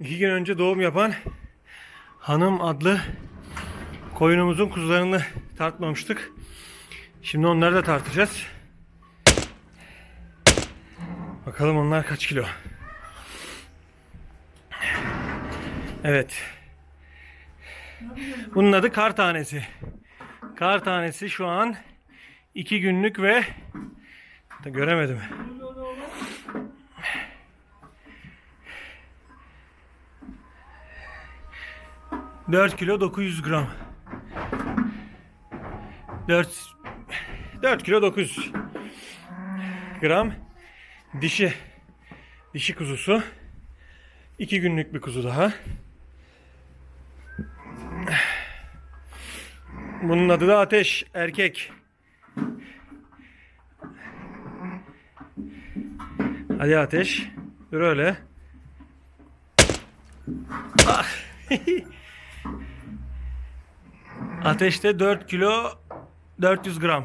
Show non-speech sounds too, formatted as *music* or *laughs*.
İki gün önce doğum yapan hanım adlı koyunumuzun kuzularını tartmamıştık. Şimdi onları da tartacağız. Bakalım onlar kaç kilo. Evet. Bunun adı kar tanesi. Kar tanesi şu an iki günlük ve göremedim. 4 kilo 900 gram. 4 4 kilo 900 gram dişi dişi kuzusu. 2 günlük bir kuzu daha. Bunun adı da Ateş erkek. Hadi Ateş. Dur öyle. Ah. *laughs* Ateşte 4 kilo 400 gram.